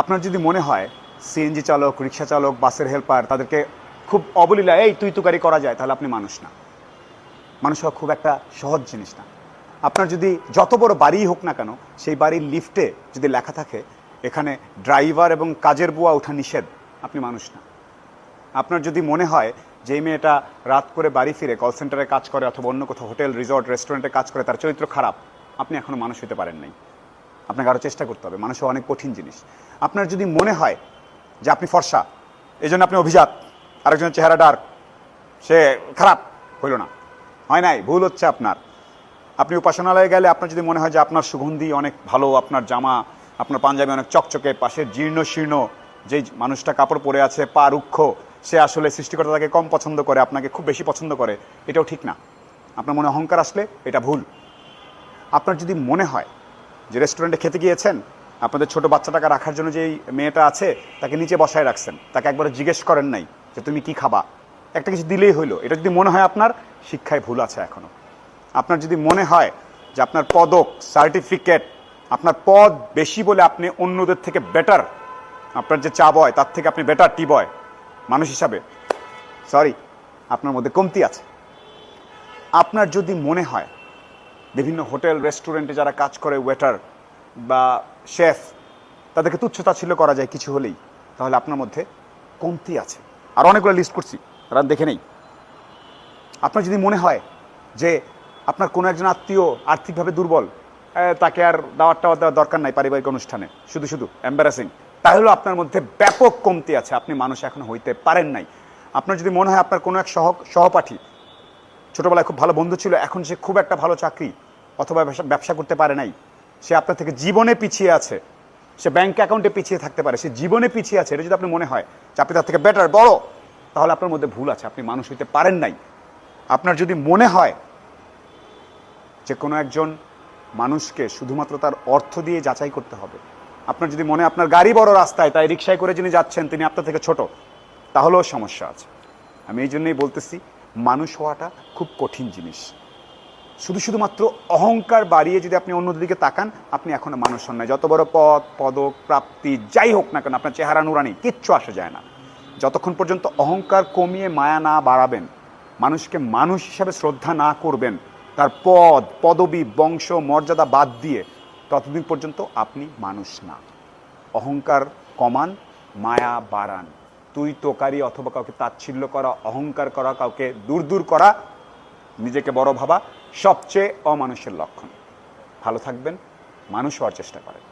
আপনার যদি মনে হয় সিএনজি চালক রিক্সা চালক, বাসের হেল্পার তাদেরকে খুব অবলীলা, এই, তুই তুকারি করা যায়, তাহলে আপনি মানুষ না। মানুষ হওয়া খুব একটা সহজ জিনিস না। আপনার যদি যত বড় বাড়িই হোক না কেন, সেই বাড়ির লিফটে যদি লেখা থাকে, এখানে ড্রাইভার এবং কাজের বুয়া ওঠা নিষেধ, আপনি মানুষ না। আপনার যদি মনে হয় যে মেয়েটা রাত করে বাড়ি ফিরে কল সেন্টারে কাজ করে অথবা অন্য কোথাও হোটেল রিসর্ট রেস্টুরেন্টে কাজ করে, তার চরিত্র খারাপ, আপনি এখনও মানুষ হতে পারেন নাই। আপনাকে আরও চেষ্টা করতে হবে। মানুষ অনেক কঠিন জিনিস। আপনার যদি মনে হয় যে আপনি ফর্সা এই জন্য আপনি অভিজাত, আরেকজনের চেহারা ডার্ক সে খারাপ, হইল না। হয় নাই, ভুল হচ্ছে আপনার। আপনি উপাসনালয়ে গেলে আপনার যদি মনে হয় যে আপনার সুগন্ধি অনেক ভালো, আপনার জামা, আপনার পাঞ্জাবি অনেক চকচকে, পাশের জীর্ণ শীর্ণ, যেই মানুষটা কাপড় পরে আছে, পা রুক্ষ, সে আসলে সৃষ্টিকর্তা তাকে কম পছন্দ করে, আপনাকে খুব বেশি পছন্দ করে, এটাও ঠিক না। আপনার মনে অহংকার আসলে, এটা ভুল। আপনার যদি মনে হয় যে রেস্টুরেন্টে খেতে গিয়েছেন, আপনাদের ছোট বাচ্চাটাকে রাখার জন্য যেই মেয়েটা আছে, তাকে নিচে বসায় রাখছেন। তাকে একবার জিজ্ঞেস করেন নাই যে তুমি কি খাবা? একটা কিছু দিলেই হইল। এটা যদি মনে হয় আপনার, শিক্ষায় ভুল আছে এখনও আপনার যদি মনে হয় যে আপনার পদক সার্টিফিকেট আপনার পদ বেশি বলে আপনি অন্যদের থেকে বেটার আপনার যে চা বয়, তার থেকে আপনি বেটার টি বয়, মানুষ হিসাবে সরি আপনার মধ্যে কমতি আছে। আপনার যদি মনে হয়, বিভিন্ন হোটেল রেস্টুরেন্টে যারা কাজ করে ওয়েটার বা শেফ, তাদেরকে তুচ্ছতাচ্ছিল্য করা যায় কিছু হলেই, তাহলে আপনার মধ্যে কমতি আছে। আর অনেকগুলো লিস্ট করছি, তারা দেখে নেই। আপনার যদি মনে হয় যে আপনার কোনো একজন আত্মীয় আর্থিকভাবে দুর্বল তাকে আর দাওয়াত টাওয়াত দেওয়ার দরকার নাই পারিবারিক অনুষ্ঠানে, শুধু শুধু এম্বারাসিং তাহলেও আপনার মধ্যে ব্যাপক কমতি আছে। আপনি মানুষ এখন হইতে পারেন নাই। আপনার যদি মনে হয় আপনার কোনো এক সহ, সহপাঠী, ছোটবেলায় খুব ভালো বন্ধু ছিল, এখন সে খুব একটা ভালো চাকরি অথবা ব্যবসা করতে পারে নাই সে আপনার থেকে জীবনে পিছিয়ে আছে। সে ব্যাংক অ্যাকাউন্টে পিছিয়ে থাকতে পারে, সে জীবনে পিছিয়ে আছে, এটা যদি আপনি মনে হয় যে আপনি তার থেকে বেটার বড়, তাহলে আপনার মধ্যে ভুল আছে, আপনি মানুষ হইতে পারেন নাই। আপনার যদি মনে হয় যে কোনো একজন মানুষকে শুধুমাত্র তার অর্থ দিয়ে যাচাই করতে হবে, আপনার যদি মনে আপনার গাড়ি বড় রাস্তায়, তাই রিক্সায় করে যিনি যাচ্ছেন, তিনি আপনার থেকে ছোট, তাহলেও সমস্যা আছে। আমি এই জন্যই বলতেছি, মানুষ হওয়াটা খুব কঠিন জিনিস। শুধু শুধুমাত্র অহংকার বাড়িয়ে যদি আপনি অন্যদিকে তাকান, আপনি এখনও মানুষ হন না যত বড় পদ, পদক, প্রাপ্তি, যাই হোক না কেন, আপনার চেহারা নুরানি, কিচ্ছু আসা যায় না। যতক্ষণ পর্যন্ত অহংকার কমিয়ে মায়া না বাড়াবেন, মানুষকে মানুষ হিসাবে শ্রদ্ধা না করবেন, তার পদ, পদবি, বংশ, মর্যাদা বাদ দিয়ে ততদিন পর্যন্ত আপনি মানুষ না। অহংকার কমান, মায়া বাড়ান। তুই তোকারি অথবা কাউকে তাচ্ছিল্য করা, অহংকার করা, কাউকে দূর দূর করা, নিজেকে বড় ভাবা সবচেয়ে অমানুষের লক্ষণ। ভালো থাকবেন মানুষ হওয়ার চেষ্টা করেন।